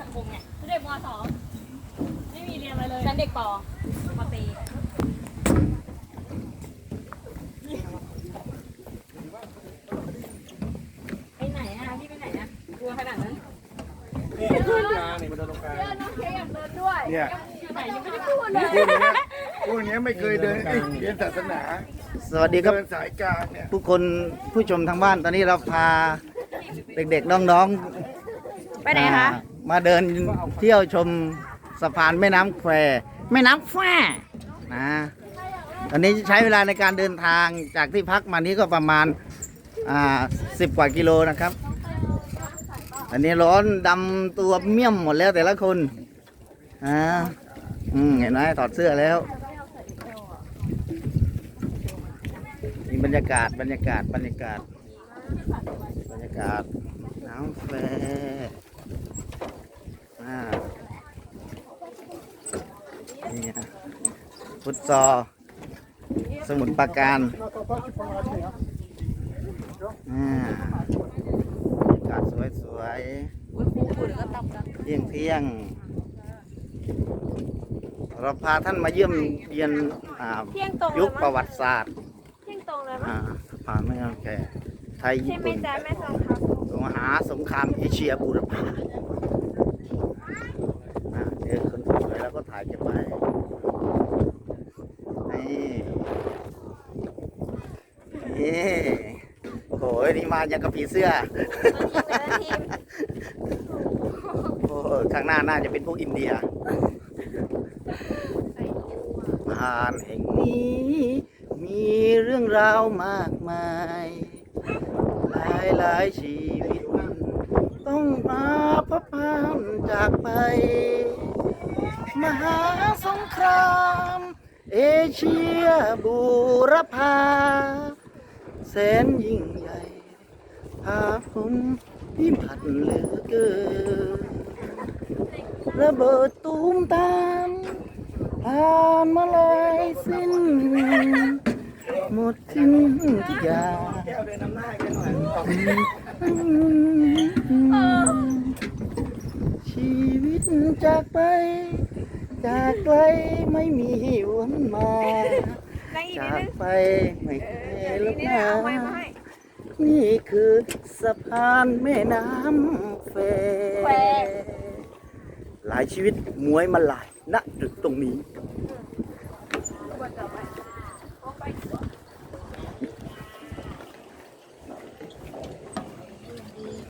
สังคมไงเด็กมสองไม่มีเรียนอะไรเลยฉันเด็กปอมาตีไปไหนอะพี่ไปไหนอะกลัวขนาดนั้นนี่ตรงกลางนี่มาเดินตรงกลางน้องเคอยากเดินด้วยเนี่ยอยู่ไหนยังไม่ได้พูดเลยพวกเนี้ยพวกเนี้ยไม่เคยเดินเอ้ยเรียนศาสนาสวัสดีครับ เดินสายกลางเนี่ย ผู้คนผู้ชมทางบ้านตอนนี้เราพาเด็กๆน้องไปไหนคะอ่า มาเดินเที่ยวชมสะพานแม่น้ำแควแม่น้ำแควนะตอนนี้ใช้เวลาในการเดินทางจากที่พักมานี้ก็ประมาณอ่าสิบกว่ากิโลนะครับ อันนี้ร้อนดำตัวเมี่ยมหมดแล้วแต่ละคนอ่าอืมเห็นไหมถอดเสื้อแล้วนี่บรรยากาศบรรยากาศบรรยากาศบรรยากาศน้ำแฟ อ่านี่ฮะฟุตซอลสมุนปราการอ่าบรรยากาศสวยๆเที่ยงเที่ยงๆเราพาท่านมาเยี่ยมเยียนอ่าเที่ยงตรงยุคประวัติศาสตร์เที่ยงตรงเลยอ่าผ่านไม่ยอมแก่ไทยใช่ญี่ไหมปุ่นจ๊ะแม่ทองคำมหาสงครามเอเชียบูรพาอ่าเจอคนสวยแล้วก็ถ่ายเก็บไว้นี่นี่โอ้โหนี่มายังกับผีเสื้อ โอ้ข้างหน้าน่าจะเป็นพวกอินเดียผ่านแห่งนี้ มีเรื่องราวมากมาย หลายหลายชีวิต ต้องมาพับพานจากไป มหาสงคราม เอเชียบูรพาแสนยิ่งใหญ่ พาผมพิพัฒน์เหลือเกินระเบิดตูมตามผ่านมาเลยสิ้น หมดสิ้นทุกอย่างแก้วเดินนำหน้ากันหน่อยชีวิตจากไป จากไกลไม่มีหวนมา จากไปไม่เคยลุกนี่มา นี่คือสะพานแม่น้ำแฟแควหลายชีวิตมวยมาหลายณจุดตรงนี้ อ